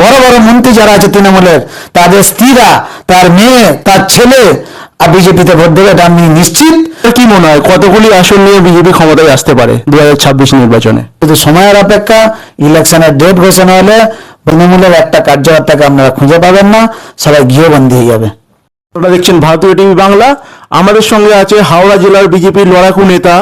বড় বড় মন্ত্রী যারা আছে তৃণমূলের তাদের স্ত্রীরা তার মেয়ে তার ছেলে আর বিজেপিতে ভোট দেবে এটা আমি নিশ্চিত। কি মনে হয় কতগুলি আসন নিয়ে বিজেপি ক্ষমতায় আসতে পারে দু নির্বাচনে? কিন্তু সময়ের অপেক্ষা ইলেকশনের ডেট ঘোষণা হলে তৃণমূলের একটা কার্যকর্তাকে আপনারা খুঁজে পাবেন না সবাই গৃহবন্দী হয়ে যাবে। আপনারা দেখছেন ভারতীয় টিভি বাংলা আমাদের সঙ্গে আছে হাওড়া জেলার বিজেপির লড়াকু নেতা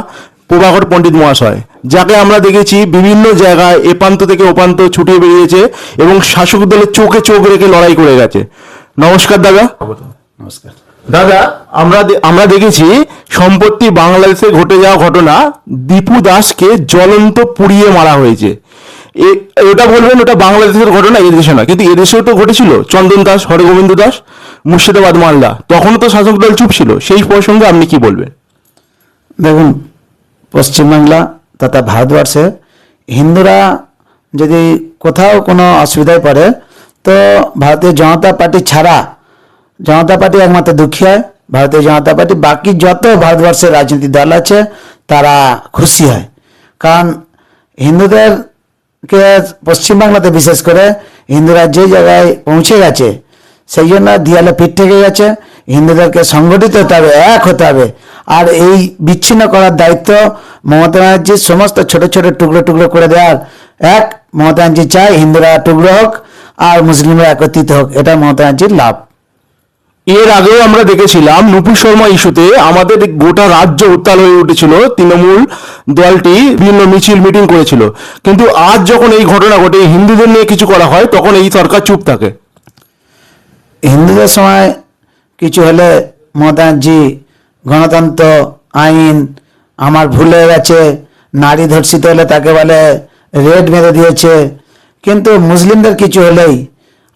প্রভাকর পণ্ডিত মহাশয় যাকে আমরা দেখেছি বিভিন্ন জায়গায় এপান্ত থেকে ওপান্ত ছুটিয়ে বেরিয়েছে এবং শাসক দলের চোখে চোখ রেখে লড়াই করে গেছে। নমস্কার দাদা। নমস্কার। দাদা আমরা আমরা দেখেছি সম্পত্তি বাংলাদেশে ঘটে যাওয়া ঘটনা দীপু দাসকে জ্বলন্ত পুড়িয়ে মারা হয়েছে। এ- ওটা বলবেন ওটা বাংলাদেশের ঘটনা এদেশে না কিন্তু এদেশেও তো ঘটেছিল চন্দন দাস হরগোবিন্দ দাস মুর্শিদাবাদ মালদা। তখনও তো শাসক দল চুপ ছিল সেই প্রসঙ্গে আপনি কি বলবেন? দেখুন পশ্চিমবাংলা তথা ভারতবর্ষে হিন্দুরা যদি কোথাও কোনো অসুবিধায় পড়ে, তো ভারতীয় জনতা পার্টি ছাড়া জনতা পার্টি একমাত্র দুঃখী হয়। ভারতীয় জনতা পার্টি বাকি যত ভারতবর্ষের রাজনৈতিক দল আছে, তারা খুশি হয়। কারণ হিন্দুদেরকে পশ্চিমবাংলাতে বিশেষ করে হিন্দুরা যে জায়গায় পৌঁছে গেছে, সেই জন্য দিয়ালে পিঠ থেকে গেছে। হিন্দুদেরকে সংগঠিত হতে হবে, এক হতে হবে। আর এই বিচ্ছিন্ন করার দায়িত্ব মমতা ব্যানার্জির সমস্ত ছোট ছোট টুকরো টুকরো করে দেওয়ার। এক মমতা ব্যানার্জি চায় হিন্দুরা টুকরো হোক আর মুসলিমরা একত্রিত হোক। এটা মমতা ব্যানার্জির লাভ। এর আগেও আমরা দেখেছিলাম নুপুর শর্মা ইস্যুতে আমাদের গোটা রাজ্য উত্তাল হয়ে উঠেছিল। তৃণমূল দলটি বিভিন্ন মিছিল মিটিং করেছিল। কিন্তু আজ যখন এই ঘটনা ঘটে হিন্দুদের নিয়ে কিছু করা হয় তখন এই সরকার চুপ থাকে। হিন্দুদের সময় কিছু হলে মমতা ব্যানার্জি গণতন্ত্র আইন আমার ভুল হয়ে গেছে। নারী ধর্ষিত হলে তাকে বলে রেড মেরে দিয়েছে। কিন্তু মুসলিমদের কিছু হলেই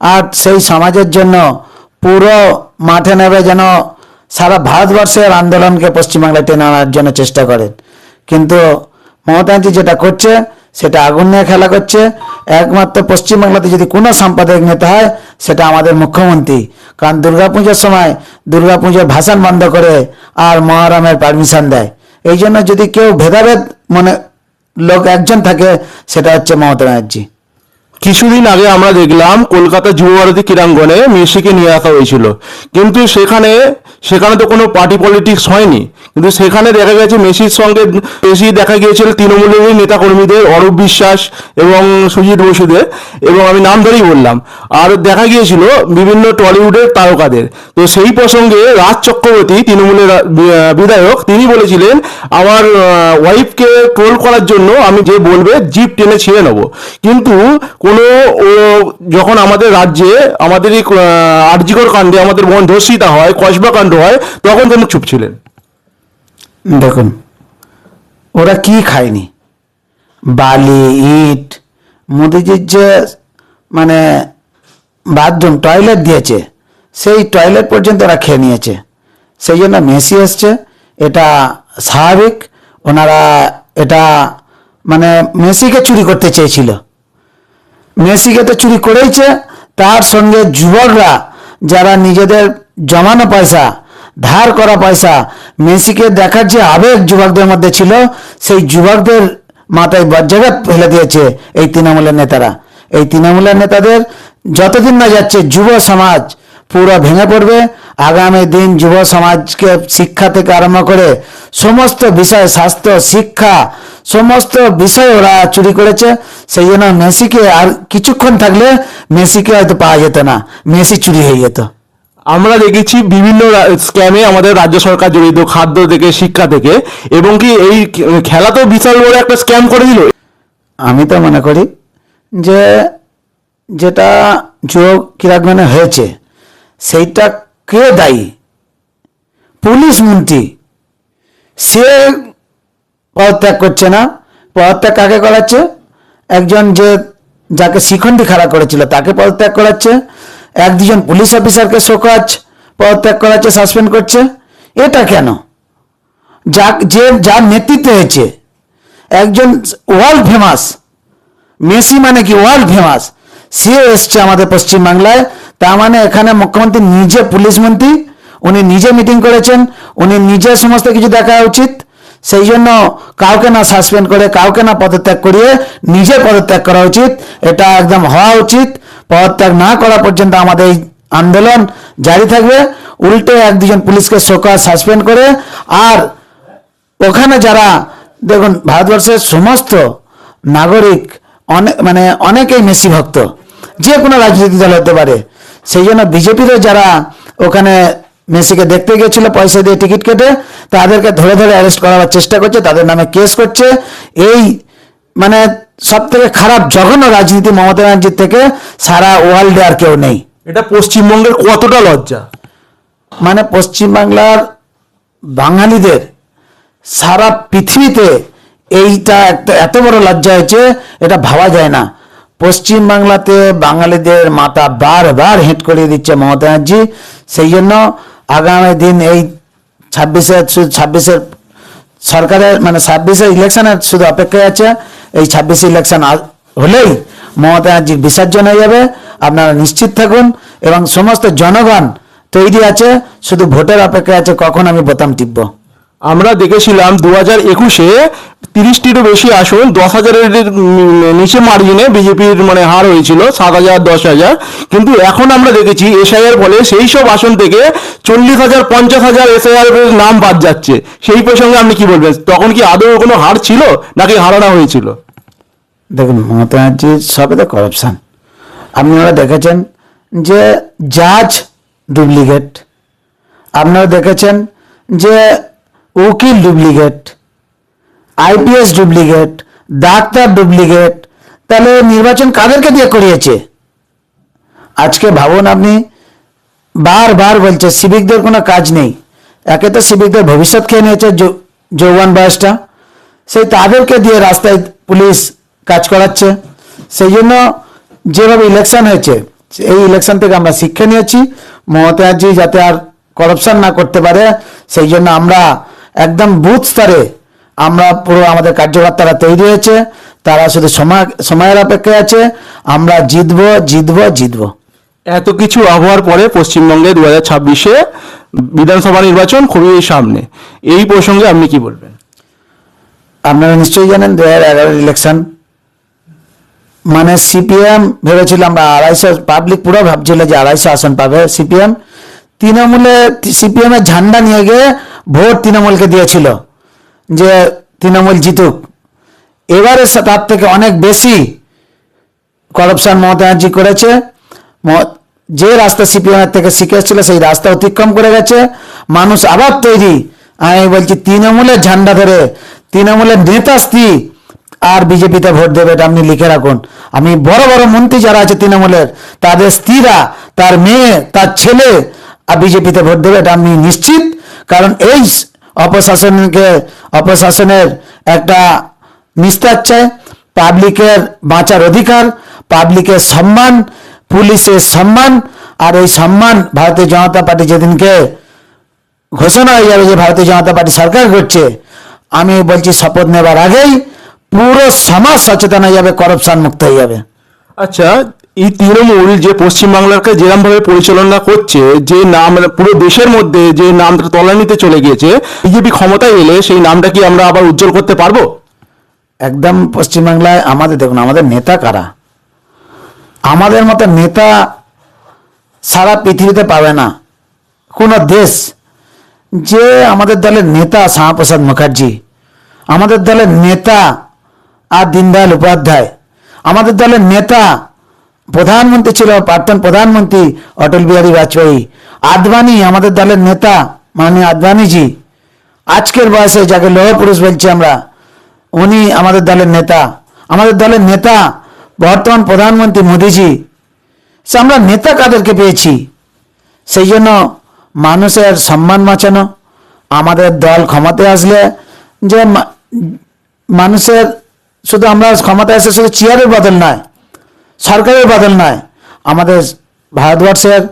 আর সেই সমাজের জন্য পুরো মাঠে নেবে যেন সারা ভারতবর্ষের আন্দোলনকে পশ্চিমবাংলায় টেনে আনার জন্য চেষ্টা করেন। কিন্তু মমতা ব্যানার্জি যেটা করছে সেটা আগুন নিয়ে খেলা করছে। একমাত্র পশ্চিমবাংলাতে যদি কোনো সাম্প্রদায়িক নেতা হয়, সেটা আমাদের মুখ্যমন্ত্রী। কারণ দুর্গাপুজোর সময় দুর্গাপুজোর ভাষণ বন্ধ করে আর মহারামের পারমিশন দেয়। এই জন্য যদি কেউ ভেদাভেদ মানে লোক একজন থাকে, সেটা হচ্ছে মমতা ব্যানার্জি। কিছুদিন আগে আমরা দেখলাম কলকাতা যুবভারতী ক্রীড়াঙ্গনে মেসিকে নিয়ে আসা হয়েছিল। কিন্তু সেখানে সেখানে তো কোনো পার্টি পলিটিক্স হয়নি। কিন্তু সেখানে দেখা গেছে মেসির সঙ্গে বেশি দেখা গিয়েছিল তৃণমূলের নেতাকর্মীদের অরূপ বিশ্বাস এবং সুজিত বসুদের। এবং আমি নাম ধরেই বললাম, আর দেখা গিয়েছিল বিভিন্ন টলিউডের তারকাদের। তো সেই প্রসঙ্গে রাজ চক্রবর্তী, তৃণমূলের বিধায়ক, তিনি বলেছিলেন, আমার ওয়াইফকে ট্রোল করার জন্য আমি যে বলবে জিপ টেনে ছিঁড়ে নেব। কিন্তু কোনো যখন আমাদের রাজ্যে, আমাদের এই আর্জিকর কাণ্ডে আমাদের বোন ধর্ষিতা হয়, কসবা কাণ্ড হয়, তখন তিনি চুপ ছিলেন। দেখুন, ওরা কি খায়নি? বালি, ইট, মোদিজির যে মানে বাথরুম, টয়লেট দিয়েছে, সেই টয়লেট পর্যন্ত ওরা খেয়ে নিয়েছে। সেই জন্য মেসি এসছে, এটা স্বাভাবিক। ওনারা এটা মানে মেসিকে চুরি করতে চেয়েছিল। মেসিকে তো চুরি করেইছে, তার সঙ্গে যুবকরা যারা নিজেদের জমানো পয়সা, ধার করা পয়সা মেসিকে দেখার যে আবেগ যুবকদের মধ্যে ছিল, সেই যুবকদের মাথায় বজ্রাঘাত ফেলে দিয়েছে এই তৃণমূলের নেতারা। এই তৃণমূলের নেতাদের যতদিন না যাচ্ছে যুব সমাজ পুরো ভেঙে পড়বে। আগামী দিন যুব সমাজকে শিক্ষা থেকে আরম্ভ করে সমস্ত বিষয় স্বাস্থ্য, শিক্ষা সমস্ত বিষয় ওরা চুরি করেছে। সেই জন্য মেসিকে আর কিছুক্ষণ থাকলে মেসিকে হয়তো পাওয়া যেত না। মেসি চুরি হয়ে যেত। আমরা দেখেছি বিভিন্ন স্ক্যামে আমাদের রাজ্য সরকার জড়িত খাদ্য থেকে শিক্ষা থেকে। এবং কি এই খেলা তো বিশাল বড় একটা স্ক্যাম করে দিল। আমি তো মনে করি যে যেটা যোগ ক্রীড়াঙ্গনে হয়েছে সেইটা কে দায়ী? পুলিশ মন্ত্রী। সে পদত্যাগ করছে না। পদত্যাগ কাকে করাচ্ছে? একজন যে যাকে শিখণ্ডি খাড়া করেছিল, তাকে পদত্যাগ করাচ্ছে। এক দুজন পুলিশ অফিসারকে শোকাজ, পদত্যাগ করাচ্ছে, সাসপেন্ড করছে। এটা কেন? যা যে, যার নেতৃত্বে হয়েছে, একজন ওয়ার্ল্ড ফেমাস, মেসি মানে কি ওয়ার্ল্ড ফেমাস সে এসছে আমাদের পশ্চিমবাংলায়। তার মানে এখানে মুখ্যমন্ত্রী নিজে পুলিশ মন্ত্রী, উনি নিজে মিটিং করেছেন, উনি নিজে সমস্ত কিছু দেখা উচিত। সেই জন্য কাউকে না সাসপেন্ড করে, কাউকে না পদত্যাগ করিয়ে নিজে পদত্যাগ করা উচিত। এটা একদম হওয়া উচিত। পদত্যাগ না করা পর্যন্ত আমাদের এই আন্দোলন জারি থাকবে। উল্টে এক দুজন পুলিশকে শোকা সাসপেন্ড করে। আর ওখানে যারা, দেখুন, ভারতবর্ষের সমস্ত নাগরিক অনেক মানে অনেকেই মেসি ভক্ত। যে কোনো রাজনৈতিক দল হতে পারে। সেই জন্য বিজেপিরও যারা ওখানে মেসিকে দেখতে গিয়েছিল পয়সা দিয়ে টিকিট কেটে তাদেরকে ধরে ধরে অ্যারেস্ট করার চেষ্টা করছে তাদের নামে কেস করছে। এই মানে সব থেকে খারাপ জঘন্য রাজনীতি মমতা ব্যানার্জির থেকে সারা ওয়ার্ল্ডে আর কেউ নেই। এটা পশ্চিমবঙ্গের কতটা লজ্জা? মানে পশ্চিমবাংলার বাঙালিদের সারা পৃথিবীতে এইটা একটা এত বড় লজ্জা হয়েছে এটা ভাবা যায় না। পশ্চিমবাংলাতে বাঙালিদের মাথা বারবার হেঁট করিয়ে দিচ্ছে মমতা ব্যানার্জি। সেই জন্য আগামী দিন এই ছাব্বিশে ছাব্বিশের সরকারের মানে ছাব্বিশের ইলেকশনের শুধু অপেক্ষায় আছে। এই ছাব্বিশে ইলেকশন হলেই মমতা বিসর্জন হয়ে যাবে। আপনারা নিশ্চিত থাকুন এবং সমস্ত জনগণ তৈরি আছে। শুধু ভোটের অপেক্ষায় আছে, কখন আমি বোতাম টিপব? আমরা দেখেছিলাম দু হাজার একুশে তিরিশটিরও বেশি আসন, দশ হাজারের নিচে মার্জিনে বিজেপির মানে হার হয়েছিল, সাত হাজার, দশ হাজার। কিন্তু এখন আমরা দেখেছি, এসআইআর ফলে সেই সব আসন থেকে চল্লিশ হাজার, পঞ্চাশ হাজার এসআইআর নাম বাদ যাচ্ছে। সেই প্রসঙ্গে আপনি কি বলবেন? তখন কি আদৌ কোনো হার ছিল নাকি হারানো হয়েছিল? দেখুন, মমতা ব্যানার্জির সবে তো করাপশান আপনারা দেখেছেন যে জাজ ডুপ্লিকেট আপনারা দেখেছেন যে উকিল duplicate IPS duplicate doctor duplicate তাহলে নির্বাচন কাদেরকে দিয়ে করিয়েছে? আজকে ভাবুন আপনি বারবার বলছে, সিভিকদের কোনো কাজ নেই। একে তো সিভিকদের ভবিষ্যৎ খেয়ে নিয়েছে যৌবন বয়সটা। সেই তাদেরকে দিয়ে রাস্তায় পুলিশ কাজ করাচ্ছে। সেই জন্য যেভাবে ইলেকশন হয়েছে, এই ইলেকশন থেকে আমরা শিক্ষা নিয়েছি। মমতা ব্যানার্জি যাতে আর করাপশন না করতে পারে, সেই জন্য আমরা একদম বুথ স্তরে আমরা পুরো আমাদের কার্যকর্তারা তৈরি হয়েছে। তারা শুধু সময়, সময়ের অপেক্ষায় আছে। আমরা জিতবো জিতবো জিতবো। এত কিছু আবহাওয়ার পরে পশ্চিমবঙ্গে দু হাজার ছাব্বিশে বিধানসভা নির্বাচন খুবই সামনে। এই প্রসঙ্গে আপনি কি বলবেন? আপনারা নিশ্চয়ই জানেন দু হাজার এগারোর ইলেকশন মানে সিপিএম ভেবেছিল আমরা আড়াইশো পাবলিক পুরো ভাবছিল যে আড়াইশো আসন পাবে সিপিএম। তৃণমূলে সিপিএম এর ঝান্ডা নিয়ে গিয়ে ভোট তৃণমূলকে দিয়েছিল যে তৃণমূল জিতুক। এবারে তার থেকে অনেক বেশি করাপশন মমতা করেছে। যে রাস্তা সিপিএম এর থেকে শিখে এসেছিল সেই রাস্তা অতিক্রম করে গেছে। মানুষ আবার তৈরি। আমি বলছি, তৃণমূলের ঝান্ডা ধরে, তৃণমূলের নেতা, স্ত্রী আর বিজেপিতে ভোট দেবে এটা আপনি লিখে রাখুন। আমি বড় বড় মন্ত্রী যারা আছে তৃণমূলের, তাদের স্ত্রীরা, তার মেয়ে, তার ছেলে আর বিজেপিতে ভোট দেবে এটা আমি নিশ্চিত। কারণ এই অপশাসনকে, অপশাসনের একটা নিস্তার চায়। পাবলিকের বাঁচার অধিকার, পাবলিকের সম্মান পুলিশের সম্মান আর এই সম্মান ভারতীয় জনতা পার্টি যেদিনকে ঘোষণা হয়ে যাবে যে ভারতীয় জনতা পার্টি সরকার করছে আমি বলছি শপথ নেবার আগেই পুরো সমাজ সচেতন হয়ে যাবে করাপশন মুক্ত হয়ে যাবে। আচ্ছা এই তৃণমূল যে পশ্চিমবাংলাকে যেরকম ভাবে পরিচালনা করছে যে নাম পুরো দেশের মধ্যে যে নামটা তলানিতে চলে গিয়েছে বিজেপি ক্ষমতায় এলে সেই নামটা কি আমরা আবার উজ্জ্বল করতে পারব? একদম পশ্চিমবাংলায় আমাদের দেখুন আমাদের নেতা কারা? আমাদের মতো নেতা সারা পৃথিবীতে পাবে না। কোনো দেশ যে আমাদের দলের নেতা শ্যামাপ্রসাদ মুখার্জি, আমাদের দলের নেতা আর দীনদয়াল উপাধ্যায়, আমাদের দলের নেতা প্রধানমন্ত্রী ছিল প্রাক্তন প্রধানমন্ত্রী অটল বিহারী বাজপেয়ী, আদবানি আমাদের দলের নেতা মাননীয় আদবানিজি, আজকের বয়সে যাকে লৌহ পুরুষ বলছি আমরা, উনি আমাদের দলের নেতা। আমাদের দলের নেতা বর্তমান প্রধানমন্ত্রী মোদিজি, সে আমরা নেতা কাদেরকে পেয়েছি। সেই জন্য মানুষের সম্মান বাঁচানো, আমাদের দল ক্ষমতায় আসলে যে মানুষের শুধু আমরা ক্ষমতায় এসে শুধু চেয়ারের বদল নয়, সরকারের বদল নয়, আমাদের ভারতবর্ষের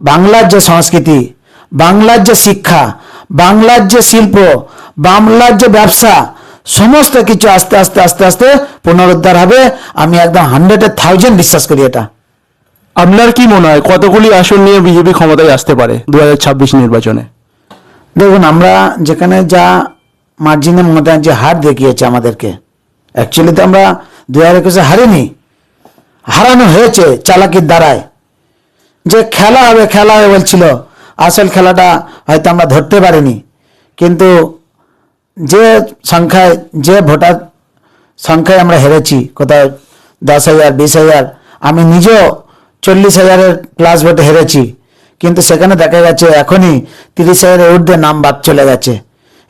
বাংলার যে সংস্কৃতি, বাংলার যে শিক্ষা, বাংলার যে শিল্প, বাংলার যে ব্যবসা সমস্ত কিছু আস্তে আস্তে আস্তে আস্তে পুনরুদ্ধার হবে। আমি একদম হান্ড্রেড থাউজেন্ড বিশ্বাস করি এটা। আপনার কি মনে হয় কতগুলি আসন নিয়ে বিজেপি ক্ষমতায় আসতে পারে দু হাজার ছাব্বিশ নির্বাচনে? দেখুন আমরা যেখানে যা মার্জিনের মমতা যে হার দেখিয়েছে আমাদেরকে অ্যাকচুয়ালি তো আমরা দু হাজার একুশে হারিনি। হারানো হয়েছে চালাকির দ্বারায়। যে খেলা হবে খেলা হবে বলছিল আসল খেলাটা হয়তো আমরা ধরতে পারিনি। কিন্তু যে সংখ্যায়, যে ভোটার সংখ্যায় আমরা হেরেছি কোথাও দশ হাজার, বিশ হাজার, আমি নিজেও চল্লিশ হাজারের প্লাস ভোটে হেরেছি, কিন্তু সেখানে দেখা গেছে এখনই তিরিশ হাজারের ঊর্ধ্বে নাম বাদ চলে গেছে।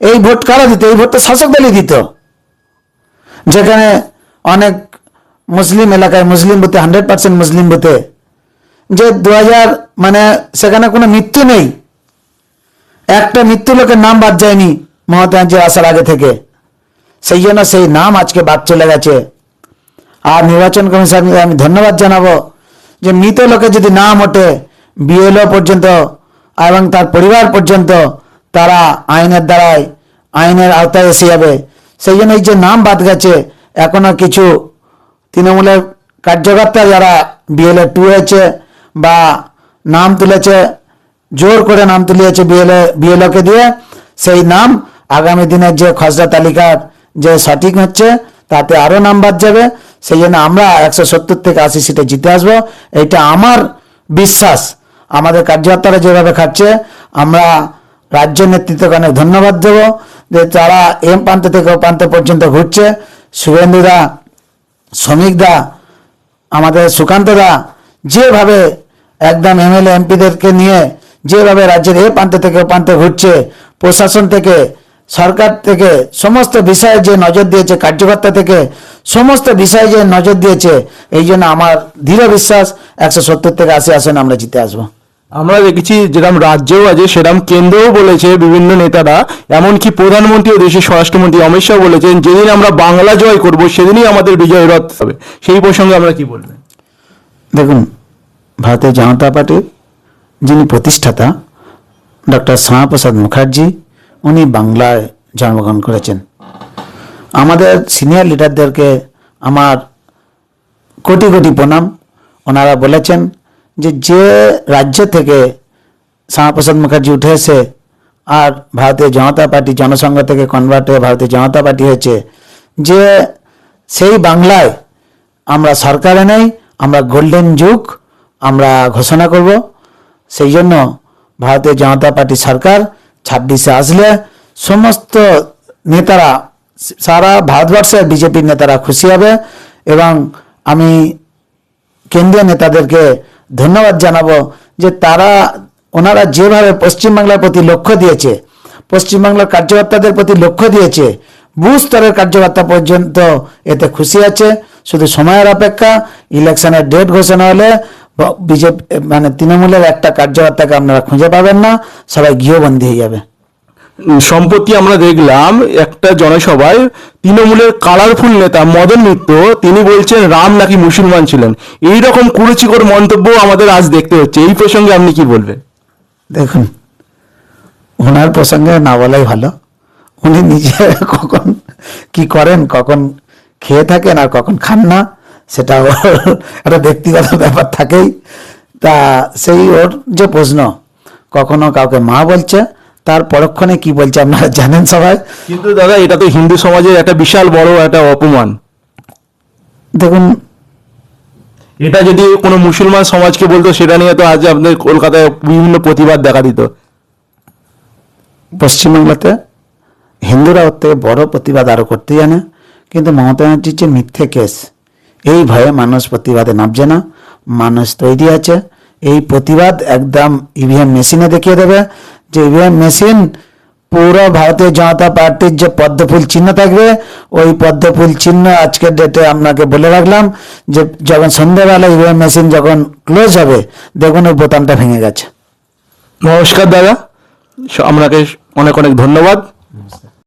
এই ভোট কারা দিত? এই ভোটটা শাসক দলই দিত। যেখানে অনেক মুসলিম এলাকায়, মুসলিম বুথে হান্ড্রেড পার্সেন্ট মুসলিম বুথে, যে দু হাজার মানে সেখানে কোনো মৃত্যু নেই। একটা মৃত্যু লোকের নাম বাদ যায়নি। মমতা ব্যানার্জির আসার আগে থেকে। সেই জন্য সেই নাম আজকে বাদ চলে গেছে। আর নির্বাচন কমিশনকে আমি ধন্যবাদ জানাব যে মৃত লোকের যদি নাম ওঠে, বিএলও পর্যন্ত এবং তার পরিবার পর্যন্ত তারা আইনের দ্বারায়, আইনের আওতায় এসে যাবে। সেই জন্য এই যে নাম বাদ গেছে, এখনও কিছু তৃণমূলের কার্যকর্তা যারা বিএলএ টু হয়েছে বা নাম তুলেছে, জোর করে নাম তুলিয়েছে বিএলএ বিএলওকে দিয়ে, সেই নাম আগামী দিনের যে খসড়া তালিকার যে সঠিক হচ্ছে, তাতে আরও নাম বাদ যাবে। সেই জন্য আমরা একশো সত্তর থেকে আশি সিটে জিতে আসব। এটা আমার বিশ্বাস। আমাদের কার্যকর্তারা যেভাবে খাচ্ছে আমরা রাজ্য নেতৃত্বকে অনেক ধন্যবাদ দেবো যে তারা এম প্রান্ত থেকে ও প্রান্ত পর্যন্ত ঘুরছে। শুভেন্দুদা, শ্রমিকদা, আমাদের সুকান্তদা, যেভাবে একদম এমএলএ, এমপিদেরকে নিয়ে যেভাবে রাজ্যের এ প্রান্ত থেকে ও প্রান্তে ঘুরছে, প্রশাসন থেকে সরকার থেকে সমস্ত বিষয়ে যে নজর দিয়েছে কার্যকর্তা থেকে সমস্ত বিষয়ে যে নজর দিয়েছে এই জন্য আমার দৃঢ় বিশ্বাস একশো সত্তর থেকে আশি আসনে আমরা জিতে আসব। আমরা দেখেছি যেরকম রাজ্যেও আছে সেরকম কেন্দ্রও বলেছে বিভিন্ন নেতারা এমনকি প্রধানমন্ত্রী ও দেশের স্বরাষ্ট্রমন্ত্রী অমিত শাহ বলেছেন যেদিন আমরা বাংলা জয় করব সেদিনই আমাদের বিজয় রথ হবে। সেই প্রসঙ্গে আমরা কি বলবেন? দেখুন ভারতীয় জনতা পার্টির যিনি প্রতিষ্ঠাতা ডক্টর শ্যামাপ্রসাদ মুখার্জি উনি বাংলায় জন্মগ্রহণ করেছেন। আমাদের সিনিয়র লিডারদেরকে আমার কোটি কোটি প্রণাম। ওনারা বলেছেন যে যে রাজ্য থেকে শ্যামাপ্রসাদ মুখার্জি উঠে এসে আর ভারতীয় জনতা পার্টি জনসংঘ থেকে কনভার্ট হয়ে ভারতীয় জনতা পার্টি হয়েছে, যে সেই বাংলায় আমরা সরকারে নেই আমরা গোল্ডেন যুগ, আমরা ঘোষণা করব, সেই জন্য ভারতীয় জনতা পার্টি সরকার ছাব্বিশে আসলে সমস্ত নেতারা, সারা ভারতবর্ষের বিজেপির নেতারা খুশি হবে এবং আমি কেন্দ্রীয় নেতাদেরকে ধন্যবাদ জানাব যে তারা, ওনারা যেভাবে পশ্চিমবাংলার প্রতি লক্ষ্য দিয়েছে, পশ্চিমবাংলার কার্যকর্তাদের প্রতি লক্ষ্য দিয়েছে, বুথ স্তরের কার্যকর্তা পর্যন্ত এতে খুশি আছে। শুধু সময়ের অপেক্ষা, ইলেকশনের ডেট ঘোষণা হলে বিজেপি মানে তৃণমূলের একটা কার্যকর্তাকে আপনারা খুঁজে পাবেন না সবাই গৃহবন্দী হয়ে যাবে। সম্প্রতি আমরা দেখলাম একটা জনসভায় তৃণমূলের কালারফুল নেতা মদন মিত্র তিনি বলছেন রাম নাকি মুসলমান ছিলেন। এই রকম কুরুচিকর মন্তব্য আমাদের আজ দেখতে হচ্ছে। এই প্রসঙ্গে আপনি কি বলবেন? দেখুন ওনার প্রসঙ্গে না বলাই ভালো। উনি নিজে কখন কি করেন কখন খেয়ে থাকেন আর কখন খান না সেটা ওর একটা ব্যক্তিগত ব্যাপার থাকেই। তা সেই ওর যে প্রশ্ন কখনো কাউকে মা বলছে তার পরক্ষণে কি বলছে আপনারা জানেন সবাই? কিন্তু দাদা এটা তো হিন্দু সমাজের একটা বিশাল বড় একটা অপমান। দেখুন এটা যদি কোনো মুসলমান সমাজকে বলতো সেটা নিয়ে তো আজ আপনাদের কলকাতায় বিভিন্ন প্রতিবাদ দেখা দিত। পশ্চিমবাংলাতে হিন্দুরা ওর থেকে বড় প্রতিবাদ আরও করতে জানে। কিন্তু মমতা ব্যানার্জির যে মিথ্যে কেস এই ভয়ে মানুষ প্রতিবাদে নামছে না। মানুষ তৈরি আছে। এই প্রতিবাদ একদম ইভিএম মেশিনে দেখিয়ে দেবে। যে ইভিএম মেশিন পুরো ভারতীয় জনতা পার্টির যে পদ্মফুল চিহ্ন থাকবে ওই পদ্মফুল চিহ্ন আজকের ডেটে আপনাকে বলে রাখলাম যে যখন সন্ধ্যেবেলা ইভিএম মেশিন যখন ক্লোজ হবে দেখুন ওই বোতামটা ভেঙে গেছে। নমস্কার দাদা। আপনাকে অনেক অনেক ধন্যবাদ।